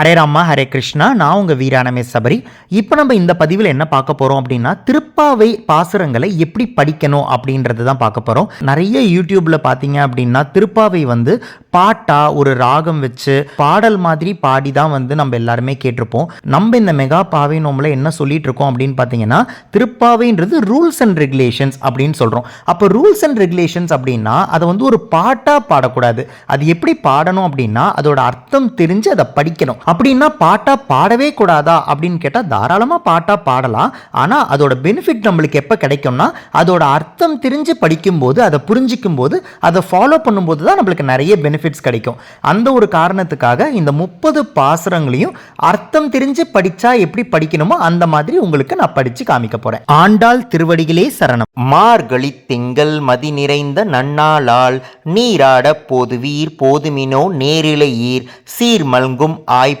ஹரே ராமா ஹரே கிருஷ்ணா நான் உங்கள் வீரானமே சபரி. இப்போ நம்ம இந்த பதிவில் என்ன பார்க்க போகிறோம் அப்படின்னா திருப்பாவை பாசுரங்களை எப்படி படிக்கணும் அப்படின்றது தான் பார்க்க போகிறோம் நிறைய யூடியூப்பில் பார்த்தீங்க அப்படின்னா திருப்பாவை வந்து பாட்டா ஒரு ராகம் வச்சு பாடல் மாதிரி பாடி தான் வந்து நம்ம எல்லாருமே கேட்டிருப்போம். நம்ம இந்த மெகா பாவை நோம்பில் என்ன சொல்லிட்டு இருக்கோம் அப்படின்னு பார்த்தீங்கன்னா திருப்பாவைன்றது ரூல்ஸ் அண்ட் ரெகுலேஷன்ஸ் அப்படின்னு சொல்கிறோம் அப்போ ரூல்ஸ் அண்ட் ரெகுலேஷன்ஸ் அப்படின்னா அதை வந்து ஒரு பாட்டாக பாடக்கூடாது. அது எப்படி பாடணும் அப்படின்னா அதோட அர்த்தம் தெரிஞ்சு அதை படிக்கணும். அப்படின்னா பாட்டா பாடவே கூடாதா அப்படின்னு கேட்டால் தாராளமாக பாட்டா பாடலாம். ஆனால் அதோட பெனிஃபிட் நம்மளுக்கு எப்போ கிடைக்கும்னா அதோட அர்த்தம் தெரிஞ்சு படிக்கும்போது அதை புரிஞ்சிக்கும் போது அதை ஃபாலோ பண்ணும்போது தான் நம்மளுக்கு நிறைய பெனிஃபிட்ஸ் கிடைக்கும். அந்த ஒரு காரணத்துக்காக இந்த முப்பது பாசுரங்களையும் அர்த்தம் தெரிஞ்சு படித்தா எப்படி படிக்கணுமோ அந்த மாதிரி உங்களுக்கு நான் படித்து காமிக்க போகிறேன் ஆண்டாள் திருவடிகளே சரணம். மார்கழி திங்கள் மதி நிறைந்த நன்னாளால் நீராட போதுவீர் போதுமினோ நேரிழையீர் சீர்மல்கும்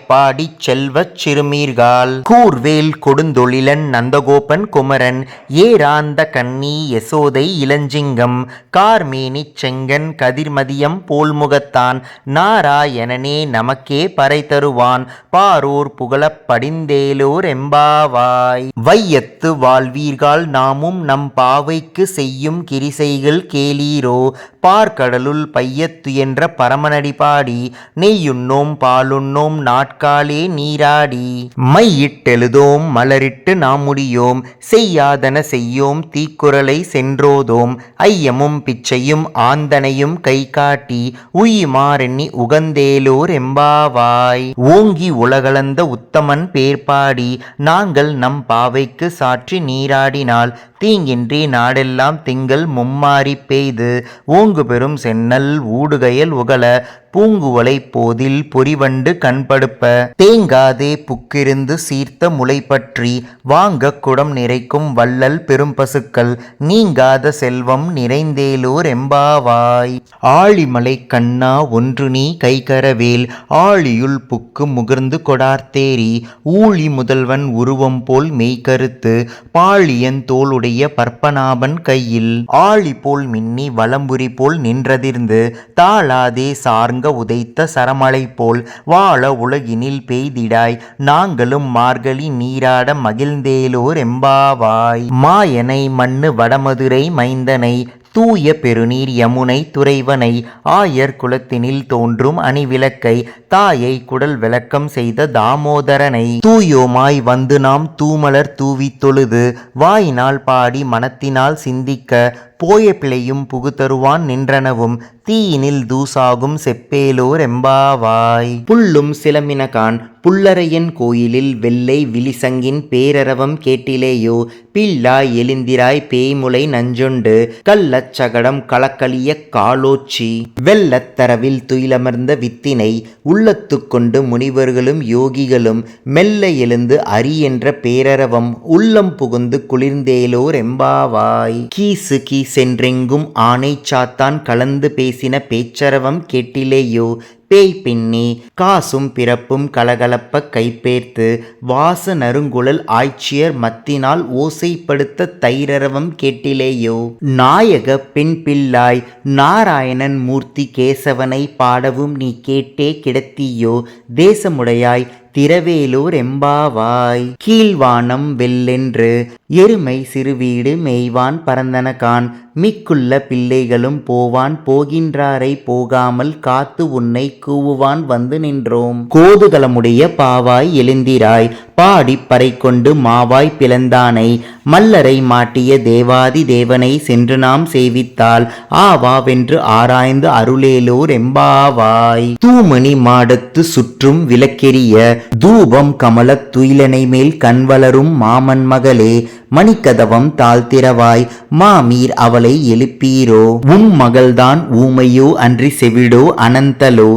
பாடிச் செல்வச் சிறுமீர்கால். கூர்வேல் கொடுந்தொழிலன் நந்தகோபன் குமரன் ஏராந்த கண்ணி யசோதை இளஞ்சிங்கம். கார்மேனி செங்கன் கதிர்மதியம் போல்முகத்தான் நாராயணனே நமக்கே பறை தருவான் பாரூர் புகழப் படிந்தேலோர் எம்பாவாய். வையத்து வாழ்வீர்கள் நாமும் நம் பாவைக்கு செய்யும் கிரிசைகள் கேளீரோ. பார்க்கடலுள் பையத்துயன்ற பரமனடி பாடி நெய்யுண்ணோம் பாலுண்ணோம் நாட்காலே நீராடி. மையிட்டெழுதோம் மலரிட்டு நாம் முடியோம். செய்யாதன செய்யோம் தீக்குறளை சென்றோதோம். ஐயமும் பிச்சையும் ஆந்தனையும் கை காட்டி உயிமாறெண்ணி உகந்தேலோர் எம்பாவாய். ஓங்கி உலகளந்த உத்தமன் பேர்பாடி நாங்கள் நம் பாவைக்கு சாற்றி நீராடினால் தீங்கின்றி நாடெல்லாம் திங்கள் மும்மாறி பெய்து. ஓங்கு பெறும் சென்னல் ஊடுகையல் உகல பூங்குவலை போதில் பொறிவண்டு கண்படுப்ப. தேங்காதே புக்கிருந்து சீர்த்த முளை பற்றி வாங்க குடம் நிறைக்கும் வள்ளல் பெரும் பசுக்கள் நீங்காத செல்வம் நிறைந்தேலோர் எம்பாவாய். ஆழிமலை கண்ணா ஒன்று நீ கைகரவேல் ஆழியுள் புக்கு முகர்ந்து கொடார்த்தேரி ஊழி முதல்வன் உருவம் போல் மெய்கருத்து பாழியன் தோளுடைய பற்பநாபன் கையில். ஆழி போல் மின்னி வலம்புரி போல் நின்றதிர்ந்து தாளாதே சார்ந்த தாங்க உதைத்த சரமலை போல் வாழ உலகினில் பெய்திடாய். நாங்களும் மார்கழி நீராட மகிழ்ந்தேலோர் எம்பாவாய். மாயனை மண்ணு வடமதுரை மைந்தனை தூய பெருநீர் யமுனை துறைவனை. ஆயர் குலத்தினில் தோன்றும் அணிவிளக்கை தாயை குடல் விளக்கம் செய்த தாமோதரனை. தூயோமாய் வந்து நாம் தூமலர் தூவி தொழுது வாயினால் பாடி மனத்தினால் சிந்திக்க போய பிழையும் புகுதருவான் நின்றனவும் தீயினில் தூசாகும் செப்பேலோர் எம்பாவாய். புல்லும் சிலமினகான் புல்லரையன் கோயிலில் வெள்ளை விழிசங்கின் பேரரவம் கேட்டிலேயோ பில்லாய் எலிந்திராய் பேய்முலை நஞ்சொண்டு கள்ளச்சகடம் கலக்கலிய காலோச்சி. வெள்ளத்தரவில் துயிலமர்ந்த வித்தினை உள்ளத்து கொண்டு முனிவர்களும் யோகிகளும் மெல்ல எழுந்து அரி என்ற பேரரவம் உள்ளம் புகுந்து குளிர்ந்தேலோர் எம்பாவாய். கீசு சென்றெங்கும் ஆனை சாத்தான் கலந்து பேசின பேச்சரவம் கேட்டிலேயோ? பேய் பின்னி காசும் பிறப்பும் கலகலப்ப கைப்பேர்த்து வாச நறுங்குழல் ஆய்ச்சியர் மத்தினால் ஓசைப்படுத்த தைரரவம் கேட்டிலேயோ? நாயக பெண் பிள்ளாய் நாராயணன் மூர்த்தி கேசவனை பாடவும் நீ கேட்டே கிடத்தியோ? தேசமுடையாய் திரவேலூர் எம்பாவாய். கீழ்வானம் வெல்லென்று எருமை சிறுவீடு மெய்வான் பரந்தனகான். மிக்குள்ள பிள்ளைகளும் போவான் போகின்றாரை போகாமல் காத்து உன்னை கூவுவான் வந்து நின்றோம். கோதுகலமுடைய பாவாய் எழுந்திராய் பாடி பறை கொண்டு மாவாய் பிளந்தானை. மல்லரை மாட்டிய தேவாதி தேவனை சென்று நாம் சேவித்தால் ஆவாவென்று ஆராய்ந்து அருளேலோர் எம்பாவாய். தூமணி மாடத்து சுற்றும் விளக்கெரிய தூபம் கமலத் துயிலனை மேல் கண்வளரும் மாமன் மகளே மணிக்கதவம் தாழ்த்திரவாய் மாமீர் அவளை எழுப்பீரோ? உன் மகள்தான் ஊமையோ அன்றி செவிடோ அனந்தலோ?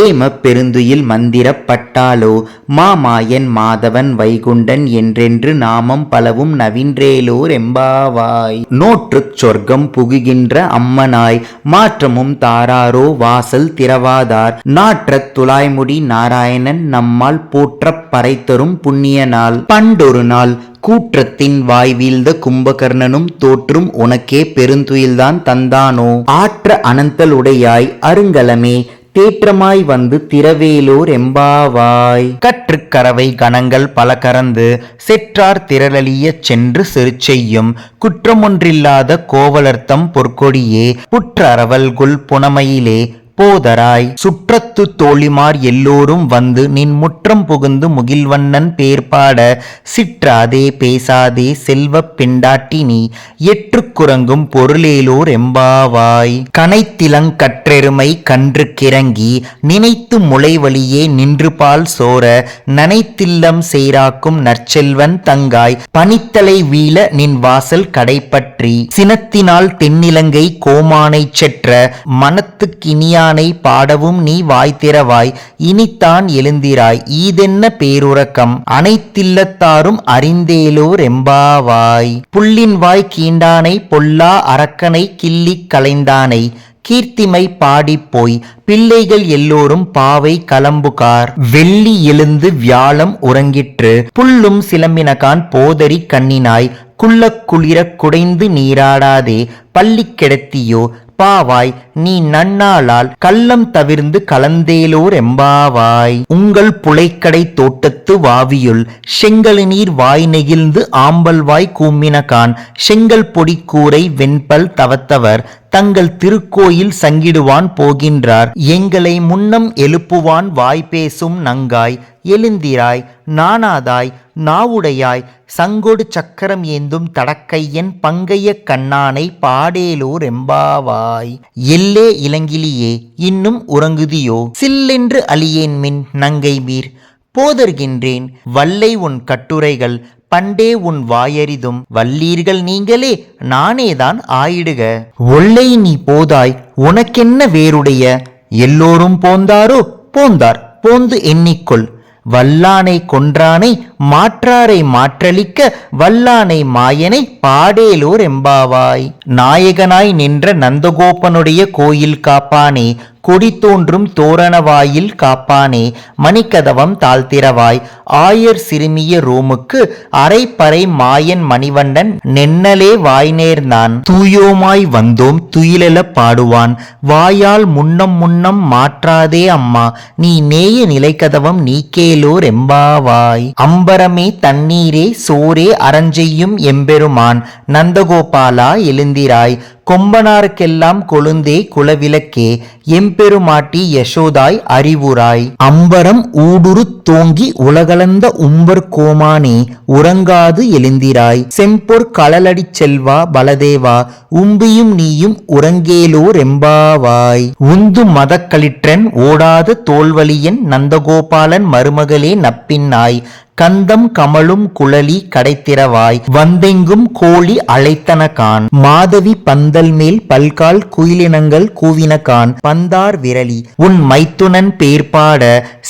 ஏம பெருந்துயில் மந்திரப்பட்டாலோ மாமாயன் மாதவன் வைகுண்டன் என்றென்று நாமம் பலவும் நவின்றேலோ ரெம்பாவாய் நோற்றுச் சொர்க்கம் புகுகின்ற அம்மனாய் மாற்றமும் தாராரோ? வாசல் திரவாதார் நாற்றத் துளாய்முடி நாராயணன் நம்மால் போற்ற பறைத்தரும் புண்ணிய நாள் பண்டொரு நாள் கூற்றத்தின் வாய் வீழ்ந்த கும்பகர்ணனும் தோற்றும் உனக்கே பெருந்துயில்தான் தந்தானோ? ஆற்ற அனந்தலுடையாய் அருங்கலமே தேற்றமாய் வந்து திரவேலூர் எம்பாவாய். கற்றுக்கரவை கணங்கள் பல கறந்து செற்றார் திரளலியச் சென்று செருச்செய்யும். குற்றமொன்றில்லாத கோவலர்த்தம் பொற்கொடியே புற்றரவல்குல் புனமையிலே போதராய். சுற்றத்து தோழிமார் எல்லோரும் வந்து நின் முற்றம் புகுந்து முகில்வண்ணன் பேர்பாட சிற்றாதே பேசாதே செல்வப் பெண்டாட்டி நீ எற்றுக்குரங்கும் பொருளேலோர் எம்பாவாய். கனைத்திலங் கற்றெருமை கன்று கிறங்கி நினைத்து முளைவழியே நின்று பால் சோர நனைத்தில்லம் சேராக்கும் நற்செல்வன் தங்காய். பனித்தலை வீழ நின் வாசல் கடைப்பற்றி சினத்தினால் தென்னிலங்கை கோமானை செற்ற மனத்துக்கினியானை பாடவும் நீ வாய்த்திரவாய் இனித்தான் எழுந்திராய். ஈதென்ன பேருறக்கம்? அனைத்தில்லத்தாரும் அறிந்தேலோர் எம்பாவாய். புள்ளின் வாய் கீண்டானை பொல்லா அரக்கனை கிள்ளிக் கலைந்தானை கீர்த்திமை பாடிப் போய். பிள்ளைகள் எல்லோரும் பாவை கலம்புகார். வெள்ளி எழுந்து வியாழம் உறங்கிற்று. புல்லும் சிலம்பினகான் போதரி கண்ணினாய். குள்ள குளிரக் குடைந்து நீராடாதே. பள்ளி கிடத்தியோ? பாவாய் நீ நன்னாளால் கள்ளம் தவிர்ந்து கலந்தேலோர் எம்பாவாய். உங்கள் புலைக்கடை தோட்டத்து வாவியுள் செங்கல் நீர் வாய் நெகிழ்ந்து ஆம்பல்வாய் கூம்பினகான். செங்கல் பொடி கூரை வெண்பல் தவத்தவர். தங்கள் திருக்கோயில் சங்கிடுவான் போகின்றார். எங்களை முன்னம் எழுப்புவான் வாய் பேசும் நங்காய். எழுந்திராய் நாணாதாய் நாவுடையாய் சங்கொடு சக்கரம் ஏந்தும் தடக்கையன் பங்கைய கண்ணானை பாடேலோர் எம்பாவாய். எல்லே இளங்கிலியே இன்னும் உறங்குதியோ? சில்லென்று அழியேன் மின் நங்கை மீர் போதர்கின்றேன் வல்லை உன் கட்டுரைகள் பண்டே உன் வாயறிதும். வல்லீர்கள் நீங்களே நானேதான் ஆயிடுக. ஒல்லை நீ போதாய் உனக்கென்ன வேறுடைய எல்லோரும் போந்தாரோ? போந்தார் போந்து எண்ணிக்கொள். வல்லானை கொன்றானை மாற்றாரை மாற்றளிக்க வல்லானை மாயனை பாடேலோர் எம்பாவாய். நாயகனாய் நின்ற நந்தகோபனுடைய கோயில் காப்பானே கொடி தோன்றும் தோரணவாயில் காப்பானே மணிக்கதவம் தாழ்த்திரவாய் ஆயர் சிறுமிய ரோமுக்கு அரைப்பறை மாயன் மணிவண்டன் நென்னலே வாய் நேர்ந்தான் தூயோமாய் வந்தோம் துயிலெல பாடுவான். வாயால் முன்னம் முன்னம் மாற்றாதே அம்மா. நீ நேய நிலைக்கதவம் நீக்கேலோ ரெம்பாவாய் அம்பரமே தண்ணீரே சோரே அரஞ்செய்யும் எம்பெருமான். நந்தகோபாலா எழுந்திராய். கொம்பனாருக்கெல்லாம் கொழுந்தே குலவிளக்கே எம்பெருமாட்டி யசோதாய் அறிவுராய். அம்பரம் ஊடுரு தோங்கி உலகளந்த உம்பர் கோமானே உறங்காது எழுந்திராய். செம்பொர் களலடி செல்வா பலதேவா உம்பியும் நீயும் உறங்கேலோர் எம்பாவாய் உந்து மதக்களிற்றன் ஓடாத தோல்வலியன் நந்தகோபாலன் மருமகளே நப்பின்னாய். கந்தம் கமலும் குழலி கடைத்திரவாய் வந்தெங்கும் கோழி அழைத்தனகான். மாதவி பந்தல் மேல் பல்கால் குயிலினங்கள் கூவினகான். பந்தார் விரலி உன் மைத்துனன் பேர்பாட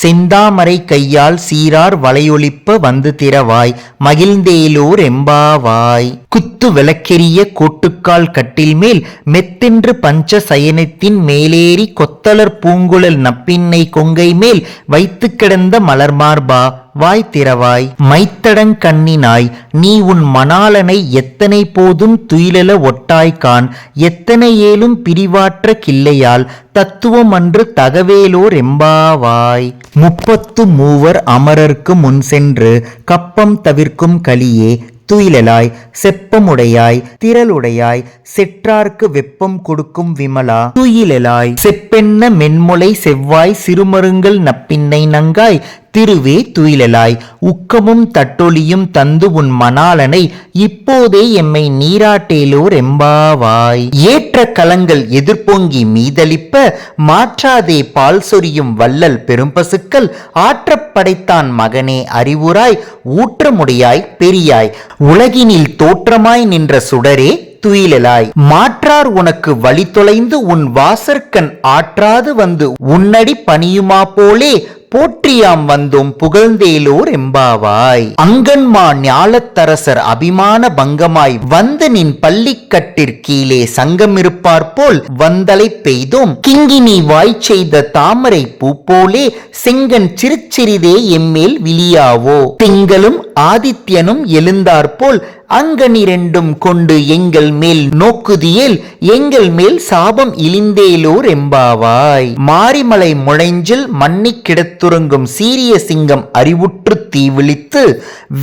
செந்தாமரை கையால் சீரார் வளையொலிப்ப வந்து திரவாய் மகிழ்ந்தேலோர் எம்பாவாய். குத்து விளக்கெரிய கோட்டுக்கால் கட்டில் மேல் மெத்தென்று பஞ்ச சயனத்தின் மேலேறி கொத்தலர் பூங்குழல் நப்பின்னை கொங்கை மேல் வைத்து கிடந்த மலர்மார்பா. வாய் திறவாய் மைத்தடங் கண்ணினாய் நீ உன் மணாளனை எத்தனை போதும் துயிலல ஒட்டாய்கான் எத்தனை ஏலும் பிரிவாற்ற கிள்ளையால் தத்துவம் அன்று தகவேலோர் எம்பாவாய். முப்பத்து மூவர் அமரர்க்கு முன் சென்று கப்பம் தவிர்க்கும் கலியே துயிலலாய் செப்பமுடையாய் திரளுடையாய் செற்றார்க்கு வெப்பம் கொடுக்கும் விமலா. துயிலலாய் செப்பென்ன மென்முளை செவ்வாய் சிறுமருங்கள் நப்பின்னை நங்காய் திருவே துயிலலாய் உக்கமும் தட்டொலியும் தந்து உன் மணாலனை இப்போதே எம்மை நீராட்டேலோர் எம்பாவாய். ஏற்ற கலங்கள் எதிர்பொங்கி மீதளிப்ப மாற்றாதே பால் சொரியும் வள்ளல் பெரும்பசுக்கள் ஆற்றப்படைத்தான் மகனே அறிவுராய் ஊற்றமுடையாய் பெரியாய். உலகினில் தோற்றமாய் நின்ற சுடரே துயிலலாய். மாற்றார் உனக்கு வழி தொலைந்து உன் வாசற்கண் ஆற்றாது வந்து உன்னடி பணியுமா போலே போற்றியாம் வந்தும் புகழ்ந்தேலோர் எம்பாவாய். அங்கன்மா ஞாலத்தரசர் அபிமான பங்கமாய் வந்து நின் பள்ளிக்கட்டிற்கீழே சங்கமிருப்பார் போல் வந்தலை பெய்தோம். கிங்கினி வாய் செய்த தாமரை பூ போலே செங்கன் சிறுச்சிறிதே எம்மேல் விழியாவோ. திங்களும் ஆதித்யனும் எழுந்தாற்போல் அங்கனிரெண்டும் கொண்டு எங்கள் மேல் நோக்குதியேல் எங்கள் மேல் சாபம் இழிந்தேலோர் எம்பாவாய். மாரிமலை முளைஞ்சில் மண்ணி கிடத்துறங்கும் சீரிய சிங்கம் அறிவுற்று தீவிழித்து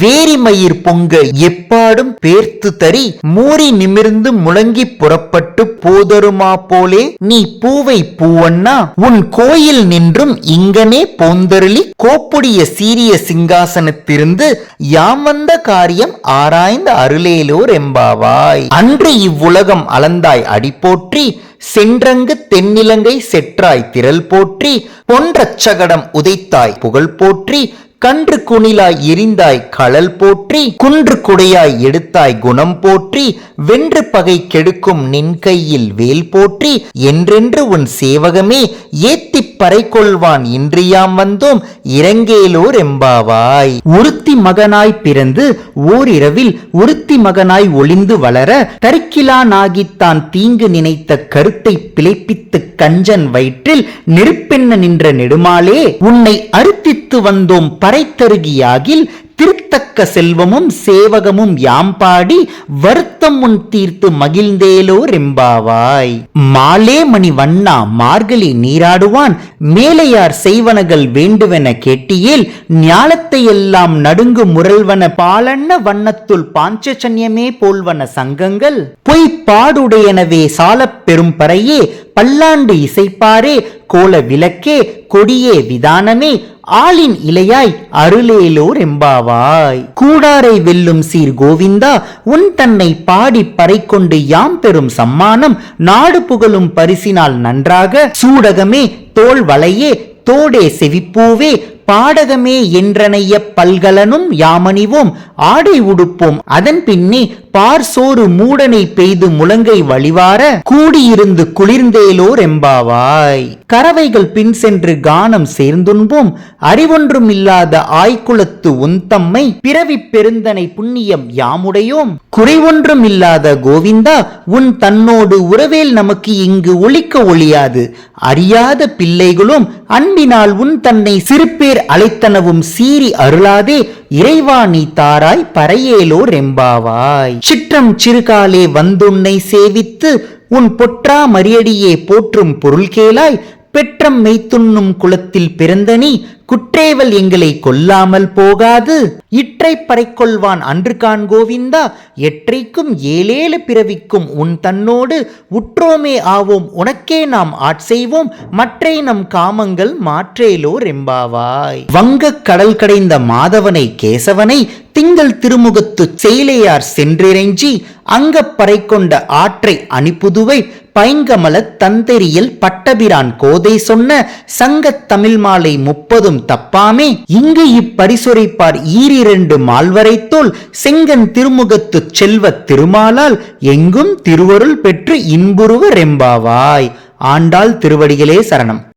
வேரிமயிர் பொங்க எப்பாடும் பேர்த்து தரி மூறி நிமிர்ந்து முழங்கி புறப்பட்டு போதருமா போலே நீ பூவை பூவண்ணா உன் கோயில் நின்றும் இங்கனே போந்தருளி கோப்புடைய சீரிய சிங்காசனத்திருந்து யாம் வந்த காரியம் ஆராய்ந்த அருளேலோர் எம்பாவாய். அன்று இவ்வுலகம் அளந்தாய் அடி போற்றி சென்றங்கு தென்னிலங்கை செற்றாய் திரள் போற்றி பொன்றச்சகடம் உதைத்தாய் புகழ் போற்றி கன்று குணிலாய் எரிந்தாய் களல் போற்றி குன்று குடையாய் எடுத்தாய் குணம் போற்றி வென்று பகை கெடுக்கும் நின் கையில் வேல் போற்றி என்றென்று உன் சேவகமே ஏத்திப் பறை கொள்வான் இன்றியாம் வந்தோம் இறங்கேலோர் எம்பாவாய். உருத்தி மகனாய் பிறந்து ஓரிரவில் உருத்தி மகனாய் ஒளிந்து வளர கருக்கிலானாகித்தான் தீங்கு நினைத்த கருத்தை பிழைப்பித்து கஞ்சன் வயிற்றில் நெருப்பென்ன நின்ற நெடுமாலே உன்னை அறுத்தித்து வந்தோம் பறைத்தருகியாகில் திருத்தக்க செல்வமும் சேவகமும் யாம் பாடி வருத்தம் உன் தீர்த்து மகிழ்ந்தேலோ ரெம்பாவாய் மாலே மணி வண்ணா மார்கழி நீராடுவான் மேலையார் செய்வனகள் வேண்டுவென கேட்டியேல் ஞாலத்தை எல்லாம் நடுங்கு முரல்வன பாலண்ண வண்ணத்துள் பாஞ்சசன்யமே போல்வன சங்கங்கள். பொய் பாடுடையனவே சாலப் பெரும் பறையே பல்லாண்டு இசைப்பாரே கோல விளக்கே கொடியே விதானமே ஆளின் இலையாய் அருளேலோர் எம்பாவாய். கூடாரை வெல்லும் சீர் கோவிந்தா உன் தன்னை பாடி பறைக்கொண்டு யாம் பெறும் சம்மானம் நாடு புகழும் பரிசினால் நன்றாக சூடகமே தோல் வளையே தோடே செவிப்பூவே பாடகமே என்றனைய பல்கலனும் யாமணிவோம். ஆடை உடுப்போம். அதன் பின்னே பார் சோறு மூடனை பெய்து முழங்கை வழிவார கூடியிருந்து குளிர்ந்தேலோர் எம்பாவாய். கறவைகள் பின் சென்று கானம் சேர்ந்துண்போம். அறிவொன்றும் இல்லாத ஆய்குலத்து உந்தம்மை பிறவி பெருந்தனை புண்ணியம் யாமுடையோம். குறைவொன்றும் இல்லாத கோவிந்தா உன் தன்னோடு உறவேல் நமக்கு இங்கு ஒழிக்க ஒழியாது. அறியாத பிள்ளைகளும் அன்பினால் உன் தன்னை சிறுபேர் அழைத்தனவும் சீறி அருளாதே இறைவா நீ தாராய் பறையேலோ ரெம்பாவாய் சிற்றம் சிறுகாலே வந்துன்னை சேவித்து உன் பொற்றா மரியடியே போற்றும் பொருள் கேளாய் பெற்றம் மெய்த்துண்ணும் குலத்தில் பிறந்த நீ குற்றேவல் எங்களை கொல்லாமல் போகாது. இற்றை பறைக்கொள்வான் அன்று கான் கோவிந்தா எற்றைக்கும் ஏழேழு பிறவிக்கும் உன் தன்னோடு உற்றோமே ஆவோம் உனக்கே நாம் ஆட்செய்வோம் மற்றை நம் காமங்கள் மாற்றேலோ ரெம்பாவாய் வங்கக் கடல் கடைந்த மாதவனை கேசவனை திங்கள் திருமுகத்து செயலையார் சென்றிறைஞ்சி அங்கப்பறை கொண்ட ஆற்றை அணிப்புதுவை பைங்கமல தந்தெறியில் பட்டபிரான் கோதை சொன்ன சங்கத் தமிழ் மாலை முப்பதும் தப்பாமே. இங்கு இப்பரிசுரைப்பார் ஈரிரண்டு மால்வரைத்தோல் செங்கன் திருமுகத்து செல்வ திருமாலால் எங்கும் திருவருள் பெற்று இன்புருவ ரெம்பாவாய். ஆண்டாள் திருவடிகளே சரணம்.